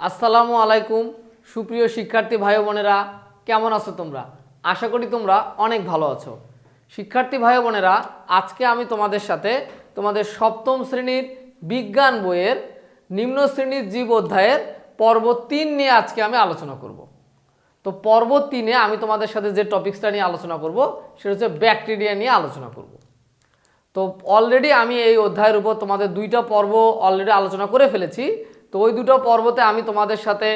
আসসালামু আলাইকুম, সুপ্রিয় শিক্ষার্থী ভাই বোনেরা, কেমন আছো তোমরা? আশা করি তোমরা অনেক ভালো আছো। শিক্ষার্থী ভাই বোনেরা, আজকে আমি তোমাদের সাথে তোমাদের সপ্তম শ্রেণির বিজ্ঞান বইয়ের নিম্ন শ্রেণির জীব অধ্যায়ের পর্ব তিন নিয়ে আজকে আমি আলোচনা করব। তো পর্ব তিনে আমি তোমাদের সাথে যে টপিক্সটা নিয়ে আলোচনা করব, সেটা হচ্ছে ব্যাকটেরিয়া নিয়ে আলোচনা করব। তো অলরেডি আমি এই অধ্যায়ের উপর তোমাদের দুইটা পর্ব অলরেডি আলোচনা করে ফেলেছি। তো ওই দুটো পর্বতে আমি তোমাদের সাথে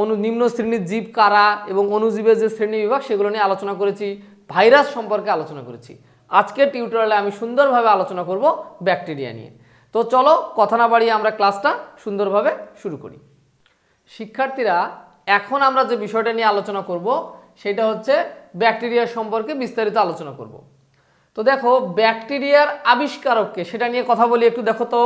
অনু নিম্ন শ্রেণির জীব কারা এবং অনুজীবের যে শ্রেণি বিভাগ সেগুলো নিয়ে আলোচনা করেছি, ভাইরাস সম্পর্কে আলোচনা করেছি। আজকের টিউটোরিয়ালে আমি সুন্দরভাবে আলোচনা করব ব্যাকটেরিয়া নিয়ে। তো চলো কথা না বাড়িয়ে আমরা ক্লাসটা সুন্দরভাবে শুরু করি। শিক্ষার্থীরা, এখন আমরা যে বিষয়টা নিয়ে আলোচনা করব, সেটা হচ্ছে ব্যাকটেরিয়া সম্পর্কে বিস্তারিত আলোচনা করব। তো দেখো ব্যাকটেরিয়ার আবিষ্কারককে, সেটা নিয়ে কথা বলি একটু দেখো তো।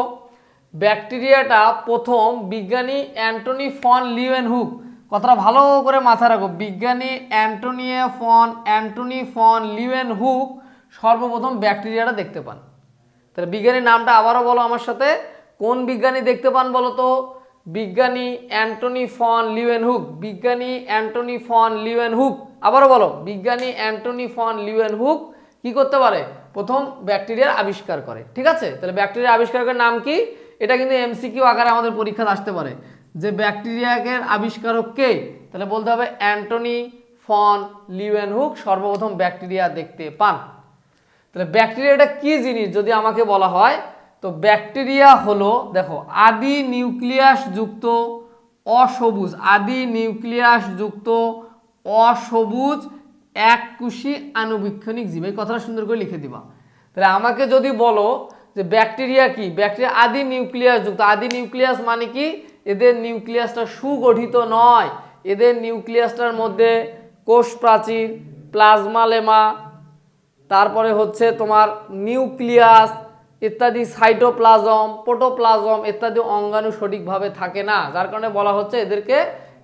ব্যাকটেরিয়াটা প্রথম বিজ্ঞানী অ্যান্টনি ফন লিওয়েন হুক কথাটা ভালো করে মাথায় রাখো। বিজ্ঞানী Antonia van, Antonie van Leeuwenhoek সর্বপ্রথম ব্যাকটেরিয়াটা দেখতে পান। তাহলে বিজ্ঞানীর নামটা আবারও বলো আমার সাথে। কোন বিজ্ঞানী দেখতে পান বলো তো? বিজ্ঞানী অ্যান্টনি ফন লিওয়েন হুক বিজ্ঞানী অ্যান্টনি ফন লিওয়েন হুক আবারও বলো, বিজ্ঞানী অ্যান্টনি ফন লিওয়েন হুক কি করতে পারে? প্রথম ব্যাকটেরিয়ার আবিষ্কার করে। ঠিক আছে? তাহলে ব্যাকটেরিয়া আবিষ্কারকের নাম কি? এটা কিন্তু এমসিকিউ আকারে আমাদের পরীক্ষাতে আসতে পারে। যে ব্যাকটেরিয়াকের আবিষ্কারক কে? তাহলে বলতে হবে অ্যান্টনি ফন লিওয়েন হুক সর্বপ্রথম ব্যাকটেরিয়া দেখতে পান। তাহলে ব্যাকটেরিয়াটা কি জিনিস? যদি আমাকে বলা হয়, তো ব্যাকটেরিয়া হলো, দেখো, আদি নিউক্লিয়াস যুক্ত অসবুজ, আদি নিউক্লিয়াস যুক্ত অসবুজ এককুশি আণুবীক্ষণিক জীব। এই কথাটা সুন্দর করে লিখে দিবা। তাহলে আমাকে যদি বলো যে ব্যাকটেরিয়া কি? ব্যাকটেরিয়া আদি নিউক্লিয়াস যুক্ত। আদি নিউক্লিয়াস মানে কি? এদের নিউক্লিয়াসটা সুগঠিত নয়। এদের নিউক্লিয়াসটার মধ্যে কোষ প্রাচীর, প্লাজমা লেমা, তারপরে হচ্ছে তোমার নিউক্লিয়াস, ইত্যাদি সাইটোপ্লাজম পোটোপ্লাজম ইত্যাদি অঙ্গাণু সঠিকভাবে থাকে না। যার কারণে বলা হচ্ছে এদেরকে,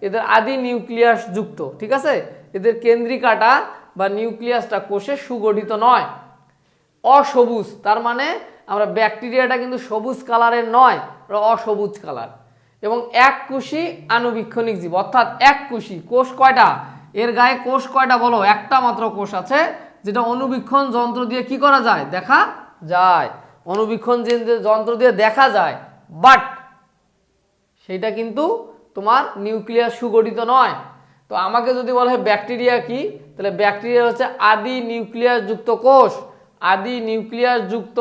এদের আদি নিউক্লিয়াস যুক্ত, ঠিক আছে? এদের কেন্দ্রিকাটা বা নিউক্লিয়াসটা কোষে সুগঠিত নয়। অসবুজ, তার মানে আমরা ব্যাকটেরিয়াটা কিন্তু সবুজ কালারের নয় অসবুজ কালার। এবং এক কুশি আণুবীক্ষণিক জীব, অর্থাৎ এক কুশি, কোষ কয়টা? এর গায়ে কোষ কয়টা বলো? একটা মাত্র কোষ আছে, যেটা অনুবীক্ষণ যন্ত্র দিয়ে কি করা যায়? দেখা যায়। অনুবীক্ষণ যন্ত্র দিয়ে দেখা যায়, বাট সেইটা কিন্তু তোমার নিউক্লিয়াস সুগঠিত নয়। তো আমাকে যদি বলা হয় ব্যাকটেরিয়া কি, তাহলে ব্যাকটেরিয়া হচ্ছে আদি নিউক্লিয়াস যুক্ত কোষ। আদি নিউক্লিয়াস যুক্ত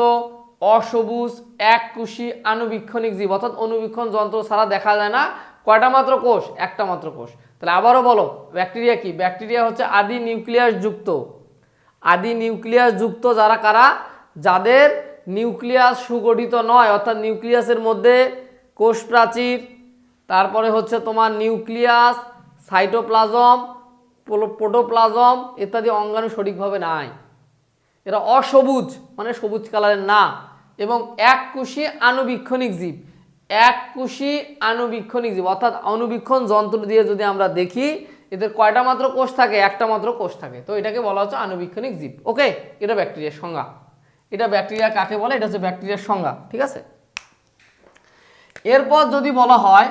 অসবুজ, এককুশি আনুবীক্ষণিক জীব। অর্থাৎ অনুবীক্ষণ যন্ত্র ছাড়া দেখা যায় না। কয়টা মাত্র কোষ? একটা মাত্র কোষ। তাহলে আবারও বলো, ব্যাকটেরিয়া কি? ব্যাকটেরিয়া হচ্ছে আদি নিউক্লিয়াস যুক্ত আদি নিউক্লিয়াস যুক্ত যারা কারা? যাদের নিউক্লিয়াস সুগঠিত নয়। অর্থাৎ নিউক্লিয়াসের মধ্যে কোষ প্রাচীর, তারপরে হচ্ছে তোমার নিউক্লিয়াস, সাইটোপ্লাজম প্রোটোপ্লাজম ইত্যাদি অঙ্গাণু সঠিকভাবে নাই। এরা অসবুজ মানে সবুজ কালারের না। এবং এককুশি আণুবীক্ষণিক জীব। এককুশি আণুবীক্ষণিক জীব। অর্থাৎ অণুবীক্ষণ যন্ত্র দিয়ে যদি আমরা দেখি, এদের কয়টা মাত্র কোষ থাকে? একটা মাত্র কোষ থাকে। তো এটাকে বলা হচ্ছে আনুবীক্ষণিক জীব। ওকে এটা ব্যাকটেরিয়ার সংজ্ঞা। এটা ব্যাকটেরিয়া কাকে বলে? এটা হচ্ছে ব্যাকটেরিয়ার সংজ্ঞা, ঠিক আছে? এরপর যদি বলা হয়,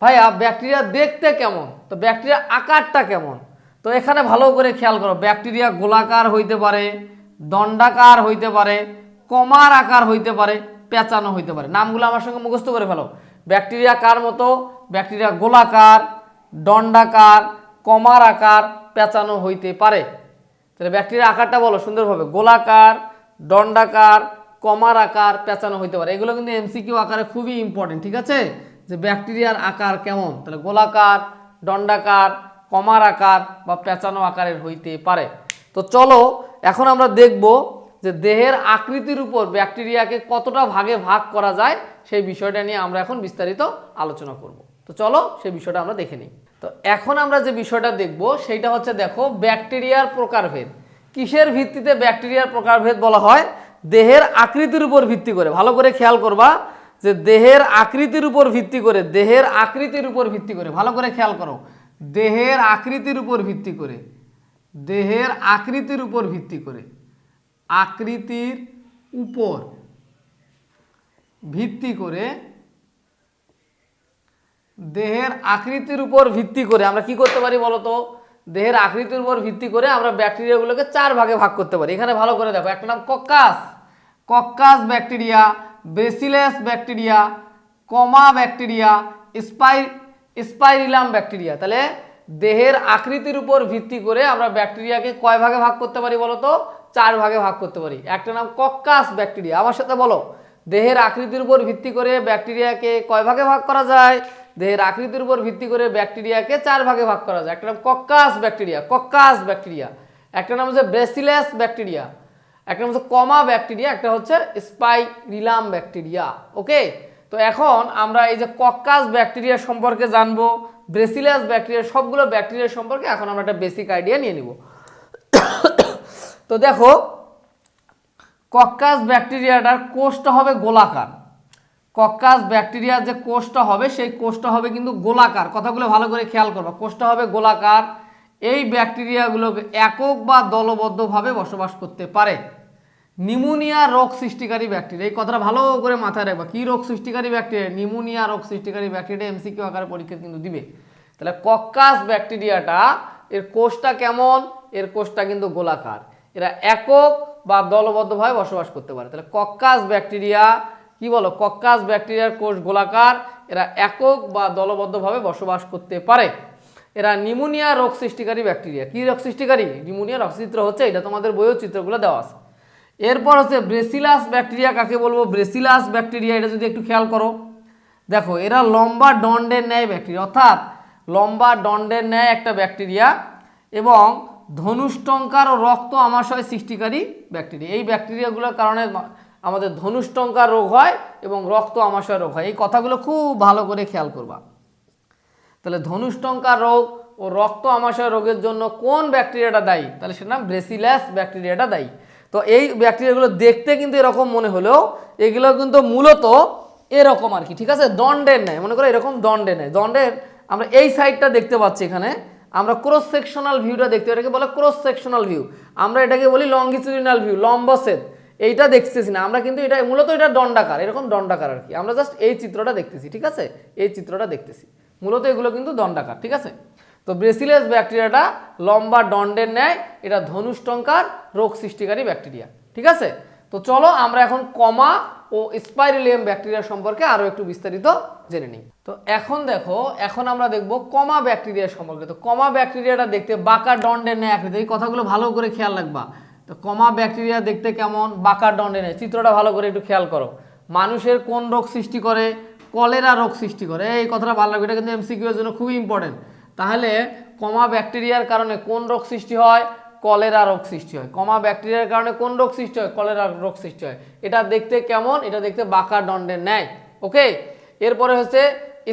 ভাইয়া, ব্যাকটেরিয়া দেখতে কেমন? তো ব্যাকটেরিয়া আকারটা কেমন? তো এখানে ভালো করে খেয়াল করো, ব্যাকটেরিয়া গোলাকার হইতে পারে দণ্ডাকার হইতে পারে, কমার আকার হইতে পারে, পেঁচানো হইতে পারে। নামগুলো আমার সঙ্গে মুখস্থ করে ফেলো। ব্যাকটেরিয়া কার মতো? ব্যাকটেরিয়া গোলাকার, দণ্ডাকার, কমার আকার পেঁচানো হইতে পারে। তাহলে ব্যাকটেরিয়া আকারটা বলো সুন্দরভাবে। গোলাকার, দণ্ডাকার, কমার আকার পেঁচানো হইতে পারে। এগুলো কিন্তু এমসিকিউ আকারে খুবই ইম্পর্টেন্ট ঠিক আছে? যে ব্যাকটেরিয়ার আকার কেমন? তাহলে গোলাকার, দণ্ডাকার, কমার আকার বা পেঁচানো আকারের হইতে পারে। তো চলো এখন আমরা দেখব যে দেহের আকৃতির উপর ব্যাকটেরিয়াকে কতটা ভাগে ভাগ করা যায়, সেই বিষয়টা নিয়ে আমরা এখন বিস্তারিত আলোচনা করব। তো চলো সেই বিষয়টা আমরা দেখে নিই। তো এখন আমরা যে বিষয়টা দেখব, সেইটা হচ্ছে দেখো ব্যাকটেরিয়ার প্রকারভেদ। কিসের ভিত্তিতে ব্যাকটেরিয়ার প্রকারভেদ বলা হয়? দেহের আকৃতির উপর ভিত্তি করে। ভালো করে খেয়াল করবা যে দেহের আকৃতির উপর ভিত্তি করে, দেহের আকৃতির উপর ভিত্তি করে। ভালো করে খেয়াল করো। দেহের আকৃতির উপর ভিত্তি করে। দেহের আকৃতির উপর ভিত্তি করে। আকৃতির উপর ভিত্তি করে, দেহের আকৃতির উপর ভিত্তি করে, আমরা কি করতে পারি বলতো? দেহের আকৃতির উপর ভিত্তি করে আমরা ব্যাকটেরিয়াগুলোকে চার ভাগে ভাগ করতে পারি। এখানে ভালো করে দেখো একটা নাম coccus. Coccus bacteria, bacillus bacteria, comma bacteria, spy spirillum bacteria. তাহলে দেহের আকৃতির উপর ভিত্তি করে আমরা ব্যাকটেরিয়াকে কয় ভাগে ভাগ করতে পারি বলো তো চার ভাগে ভাগ করতে পারি। একটা নাম কক্কাস ব্যাকটেরিয়া। আমার সাথে বলো, দেহের আকৃতির উপর ভিত্তি করে ব্যাকটেরিয়াকে কয় ভাগে ভাগ করা যায়? দেহের আকৃতির উপর ভিত্তি করে ব্যাকটেরিয়াকে চার ভাগে ভাগ করা যায়। একটা নাম কক্কাস ব্যাকটেরিয়া কক্কাস ব্যাকটেরিয়া। একটা নাম হচ্ছে ব্রেসিলাস ব্যাকটেরিয়া। একটা নাম হচ্ছে কমা ব্যাকটেরিয়া। একটা হচ্ছে স্পাইরিলাম ব্যাকটেরিয়া। ওকে? তো এখন আমরা এই যে কক্কাস ব্যাকটেরিয়া সম্পর্কে জানব। ব্রেসিলাস ব্যাকটেরিয়া সবগুলো ব্যাকটেরিয়া সম্পর্কে এখন আমরা একটা বেসিক আইডিয়া নিয়ে নিব। তো দেখো কক্কাস ব্যাকটেরিয়াটার কোষটা হবে গোলাকার। কক্কাস ব্যাকটেরিয়ার যে কোষটা হবে, সেই কোষটা হবে কিন্তু গোলাকার। কথাগুলো ভালো করে খেয়াল করবা। কোষটা হবে গোলাকার। এই ব্যাকটেরিয়াগুলো একক বা দলবদ্ধভাবে বসবাস করতে পারে। নিউমোনিয়া রোগ সৃষ্টিকারী ব্যাকটেরিয়া। এই কথাটা ভালো করে মাথায় রাখবা। কি রোগ সৃষ্টিকারী ব্যাকটেরিয়া? নিমোনিয়া রোগ সৃষ্টিকারী ব্যাকটেরিয়া এমসিকিউ আকারে পরীক্ষা কিন্তু দিবে। তাহলে কক্কাস ব্যাকটেরিয়াটা, এর কোষটা কেমন? এর কোষটা কিন্তু গোলাকার। এরা একক বা দলবদ্ধভাবে বসবাস করতে পারে। তাহলে কক্কাস ব্যাকটেরিয়া, কি বলো? কক্কাস ব্যাকটেরিয়ার কোষ গোলাকার, এরা একক বা দলবদ্ধভাবে বসবাস করতে পারে। এরা নিউমোনিয়া রোগ সৃষ্টিকারী ব্যাকটেরিয়া। কি রোগ সৃষ্টিকারী? নিমোনিয়া রোগ চিত্র হচ্ছে, এটা তোমাদের বইও চিত্রগুলো দেওয়া আছে। এরপর হচ্ছে ব্রেসিলাস ব্যাকটেরিয়া কাকে বলব? ব্রেসিলাস ব্যাকটেরিয়া এটা যদি একটু খেয়াল করো। দেখো, এরা লম্বা দণ্ডের ন্যায় ব্যাকটেরিয়া অর্থাৎ লম্বা দণ্ডের ন্যায় একটা ব্যাকটেরিয়া এবং ধনুষ্টঙ্কার ও রক্ত আমাশয় সৃষ্টিকারী ব্যাকটেরিয়া এই ব্যাকটেরিয়াগুলোর কারণে আমাদের ধনুষ্টঙ্কার রোগ হয় এবং রক্ত আমাশয় রোগ হয়। এই কথাগুলো খুব ভালো করে খেয়াল করবা। তাহলে ধনুষ্টঙ্কার রোগ ও রক্ত আমাশয় রোগের জন্য কোন ব্যাকটেরিয়াটা দায়ী? তাহলে সেটা নাম ব্রেসিলাস ব্যাকটেরিয়াটা দায়ী। তো এই ব্যাকটেরিয়াগুলো দেখতে কিন্তু এরকম মনে হলেও এগুলো কিন্তু মূলত এরকম আর কি, ঠিক আছে? দণ্ডের নেয় মনে করো এরকম দণ্ডে নেয় দণ্ডের আমরা এই সাইডটা দেখতে পাচ্ছি এখানে। আমরা ক্রস সেকশনাল ভিউটা দেখতে এটাকে বলে ক্রস সেকশনাল ভিউ আমরা এটাকে বলি লঙ্গিচুডিনাল ভিউ লম্বসেদ এইটা দেখতেছি না। আমরা কিন্তু এটা মূলত এটা দণ্ডাকার, এরকম দণ্ডাকার আর কি। আমরা জাস্ট এই চিত্রটা দেখতেছি, ঠিক আছে? এই চিত্রটা দেখতেছি। মূলত এগুলো কিন্তু দণ্ডাকার, ঠিক আছে? তো ব্রেসিলেস ব্যাকটেরিয়াটা লম্বা দণ্ডের ন্যায় এটা ধনুষ্টঙ্কার রোগ সৃষ্টিকারী ব্যাকটেরিয়া, ঠিক আছে? তো চলো আমরা এখন কমা ও স্পাইরিলিয়াম ব্যাকটেরিয়া সম্পর্কে আরও একটু বিস্তারিত জেনে নিই। তো এখন দেখো, এখন আমরা দেখব কমা ব্যাকটেরিয়া সম্পর্কে। তো কমা ব্যাকটেরিয়াটা দেখতে বাঁকা দণ্ডের ন্যায় আকৃতি এই কথাগুলো ভালো করে খেয়াল রাখবা। তো কমা ব্যাকটেরিয়া দেখতে কেমন? বাঁকা দণ্ডের ন্যায়। চিত্রটা ভালো করে একটু খেয়াল করো। মানুষের কোন রোগ সৃষ্টি করে? কলেরা রোগ সৃষ্টি করে। এই কথাটা ভালো লাগবে। এটা কিন্তু এমসিকিউ এর জন্য খুবই ইম্পর্টেন্ট তাহলে কমা ব্যাকটেরিয়ার কারণে কোন রোগ সৃষ্টি হয়? কলেরা রোগ সৃষ্টি হয়। কমা ব্যাকটেরিয়ার কারণে কোন রোগ সৃষ্টি হয়? কলেরা রোগ সৃষ্টি হয়। এটা দেখতে কেমন? এটা দেখতে বাঁকা দণ্ডের ন্যায়। ওকে? এরপরে হচ্ছে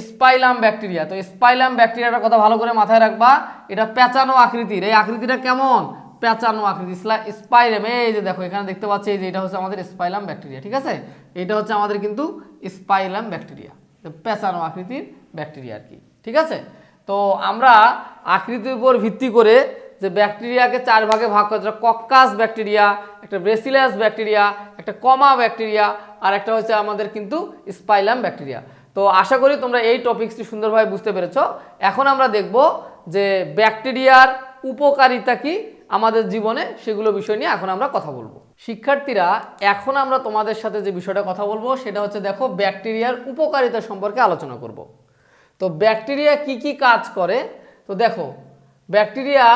স্পাইলাম ব্যাকটেরিয়া। তো স্পাইলাম ব্যাকটেরিয়াটার কথা ভালো করে মাথায় রাখবা। এটা পেঁচানো আকৃতির। এই আকৃতিটা কেমন? পেঁচানো আকৃতি। স্পাইরাম। এই যে দেখো, এখানে দেখতে পাচ্ছি এই যে এটা হচ্ছে আমাদের স্পাইলাম ব্যাকটেরিয়া, ঠিক আছে? এটা হচ্ছে আমাদের কিন্তু স্পাইলাম ব্যাকটেরিয়া। পেঁচানো আকৃতির ব্যাকটেরিয়া আর কি, ঠিক আছে? তো আমরা আকৃতির উপর ভিত্তি করে যে ব্যাকটেরিয়াকে চার ভাগে ভাগ করা যেটা কক্কাস ব্যাকটেরিয়া, একটা ব্রেসিলাস ব্যাকটেরিয়া, একটা কমা ব্যাকটেরিয়া, আর একটা হচ্ছে আমাদের কিন্তু স্পাইলাম ব্যাকটেরিয়া। তো আশা করি তোমরা এই টপিকসটি সুন্দরভাবে বুঝতে পেরেছ। এখন আমরা দেখব যে ব্যাকটেরিয়ার উপকারিতা কি আমাদের জীবনে সেগুলো বিষয় নিয়ে এখন আমরা কথা বলব। শিক্ষার্থীরা, এখন আমরা তোমাদের সাথে যে বিষয়টা কথা বলব, সেটা হচ্ছে দেখো ব্যাকটেরিয়ার উপকারিতা সম্পর্কে আলোচনা করব। তো ব্যাকটেরিয়া কি কি কাজ করে? তো দেখো, ব্যাকটেরিয়া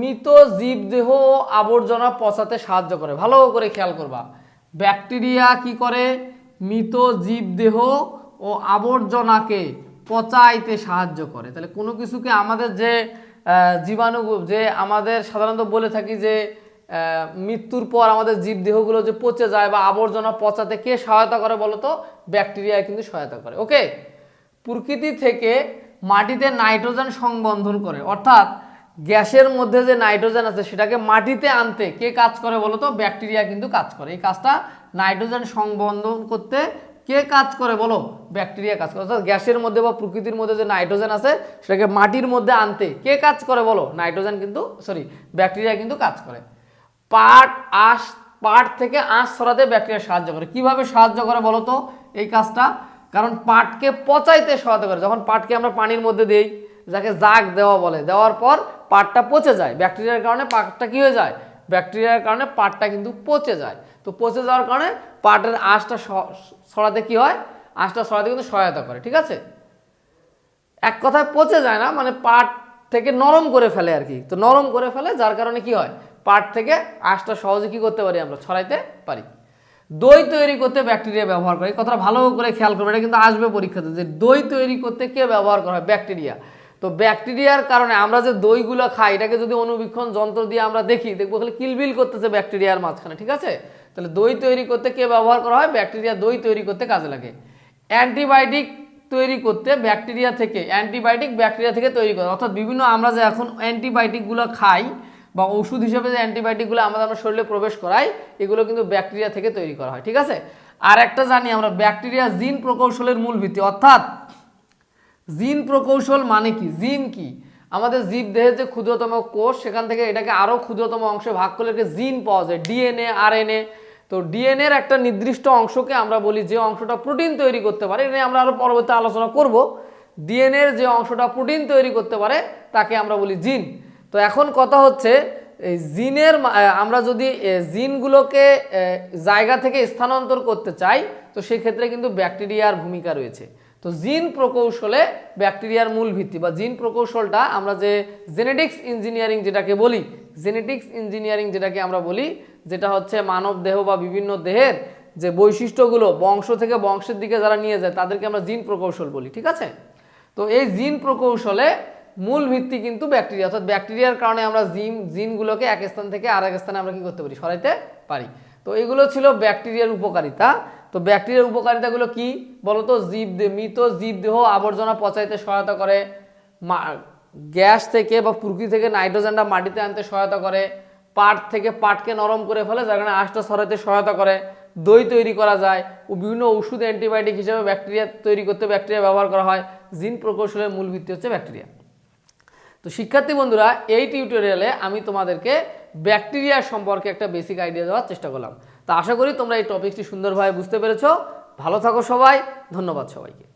মৃত জীবদেহ ও আবর্জনা পচাতে সাহায্য করে। ভালো করে খেয়াল করবা। ব্যাকটেরিয়া কি করে? মৃত জীবদেহ ও আবর্জনাকে পচাইতে সাহায্য করে। তাহলে কোনো কিছুকে আমাদের যে জীবাণু, যে আমাদের সাধারণত বলে থাকি যে মৃত্যুর পর আমাদের জীবদেহগুলো যে পচে যায় বা আবর্জনা পচাতে কে সহায়তা করে বলো তো ব্যাকটেরিয়া কিন্তু সহায়তা করে। ওকে প্রকৃতি থেকে মাটিতে নাইট্রোজেন সংবন্ধন করে। অর্থাৎ গ্যাসের মধ্যে যে নাইট্রোজেন আছে, সেটাকে মাটিতে আনতে কে কাজ করে বলো তো? ব্যাকটেরিয়া কিন্তু কাজ করে। এই কাজটা নাইট্রোজেন সংবন্ধন করতে কে কাজ করে বলো? ব্যাকটেরিয়া কাজ করে। অর্থাৎ গ্যাসের মধ্যে বা প্রকৃতির মধ্যে যে নাইট্রোজেন আছে, সেটাকে মাটির মধ্যে আনতে কে কাজ করে বলো? নাইট্রোজেন কিন্তু, সরি, ব্যাকটেরিয়া কিন্তু কাজ করে। পাট, আঁশ, পাট থেকে আঁশ ছড়াতে ব্যাকটেরিয়া সাহায্য করে। কীভাবে সাহায্য করে বলো তো? এই কাজটা কারণ পাটকে পচাইতে সহায়তা করে। যখন পাটকে আমরা পানির মধ্যে দিই, যাকে জাগ দেওয়া বলে, দেওয়ার পর পাটটা পচে যায়। ব্যাকটেরিয়ার কারণে পাটটা কী হয়ে যায়? ব্যাকটেরিয়ার কারণে পাটটা কিন্তু পচে যায়। তো পচে যাওয়ার কারণে পাটের আঁশটা স- ছড়াতে কি হয়? আঁশটা ছড়াতে কিন্তু সহায়তা করে, ঠিক আছে? এক কথায় পচে যায় না মানে পাট থেকে নরম করে ফেলে আর কি। তো নরম করে ফেলে, যার কারণে কি হয়? পাট থেকে আঁশটা সহজে কী করতে পারি আমরা? ছড়াইতে পারি। দই তৈরি করতে ব্যাকটেরিয়া ব্যবহার করে। কথাটা ভালো করে খেয়াল করবে, এটা কিন্তু আসবে পরীক্ষাতে, যে দই তৈরি করতে কে ব্যবহার করা হয়? ব্যাকটেরিয়া তো ব্যাকটেরিয়ার কারণে আমরা যে দইগুলো খাই, এটাকে যদি অনুবীক্ষণ যন্ত্র দিয়ে আমরা দেখি, দেখব খালি কিলবিল করতেছে ব্যাকটেরিয়ার মাঝখানে, ঠিক আছে? তাহলে দই তৈরি করতে কে ব্যবহার করা হয়? ব্যাকটেরিয়া দই তৈরি করতে কাজে লাগে। অ্যান্টিবায়োটিক তৈরি করতে ব্যাকটেরিয়া থেকে অ্যান্টিবায়োটিক ব্যাকটেরিয়া থেকে তৈরি করে অর্থাৎ বিভিন্ন আমরা যে এখন অ্যান্টিবায়োটিকগুলো খাই বা ওষুধ হিসেবে যে অ্যান্টিবায়োটিকগুলো আমাদের আমরা শরীরে প্রবেশ করাই, এগুলো কিন্তু ব্যাকটেরিয়া থেকে তৈরি করা হয়, ঠিক আছে? আর একটা জানি আমরা, ব্যাকটেরিয়া জিন প্রকৌশলের মূল ভিত্তি, অর্থাৎ জিন প্রকৌশল মানে কি? জিন কি? আমাদের জীব দেহের যে ক্ষুদ্রতম কোষ, সেখান থেকে এটাকে আরও ক্ষুদ্রতম অংশে ভাগ করলে এটাকে জিন পাওয়া যায়, ডিএনএ, আরএনএ। তো ডিএনএর একটা নির্দিষ্ট অংশকে আমরা বলি যে অংশটা প্রোটিন তৈরি করতে পারে, এটা আমরা আরও পরবর্তী আলোচনা করব। ডিএনএর যে অংশটা প্রোটিন তৈরি করতে পারে, তাকে আমরা বলি জিন। তো এখন কথা হচ্ছে জিনের আমরা যদি জিনগুলোকে জায়গা থেকে স্থানান্তর করতে চাই, তো সেক্ষেত্রে কিন্তু ব্যাকটেরিয়ার ভূমিকা রয়েছে। তো জিন প্রকৌশলে ব্যাকটেরিয়ার মূল ভিত্তি বা জিন প্রকৌশলটা আমরা যে জেনেটিক্স ইঞ্জিনিয়ারিং যেটাকে বলি, জেনেটিক্স ইঞ্জিনিয়ারিং যেটাকে আমরা বলি, যেটা হচ্ছে মানব দেহ বা বিভিন্ন দেহের যে বৈশিষ্ট্যগুলো, বংশ থেকে বংশের দিকে যারা নিয়ে যায়, তাদেরকে আমরা জিন প্রকৌশল বলি, ঠিক আছে? তো এই জিন প্রকৌশলে মূল ভিত্তি কিন্তু ব্যাকটেরিয়া, অর্থাৎ ব্যাকটেরিয়ার কারণে আমরা জিন জিনগুলোকে এক স্থান থেকে আরেক স্থানে আমরা কী করতে পারি? সরাইতে পারি। তো এগুলো ছিল ব্যাকটেরিয়ার উপকারিতা। তো ব্যাকটেরিয়ার উপকারিতাগুলো কি? বলতো জীব মৃত জীব দেহ আবর্জনা পচাইতে সহায়তা করে গ্যাস থেকে বা প্রকৃতি থেকে নাইট্রোজেনটা মাটিতে আনতে সহায়তা করে, পাট থেকে পাটকে নরম করে ফেলে, যার কারণে আঁশটা সরাতে সহায়তা করে, দই তৈরি করা যায় ও বিভিন্ন ওষুধ অ্যান্টিবায়োটিক হিসেবে ব্যাকটেরিয়া তৈরি করতে ব্যাকটেরিয়া ব্যবহার করা হয়। জিন প্রকৌশলের মূল ভিত্তি হচ্ছে ব্যাকটেরিয়া। তো শিক্ষার্থী বন্ধুরা, এই টিউটোরিয়ালে আমি তোমাদেরকে ব্যাকটেরিয়া সম্পর্কে একটা বেসিক আইডিয়া দেওয়ার চেষ্টা করলাম। তো আশা করি তোমরা এই টপিকটি সুন্দরভাবে বুঝতে পেরেছ। ভালো থাকো সবাই। ধন্যবাদ সবাইকে।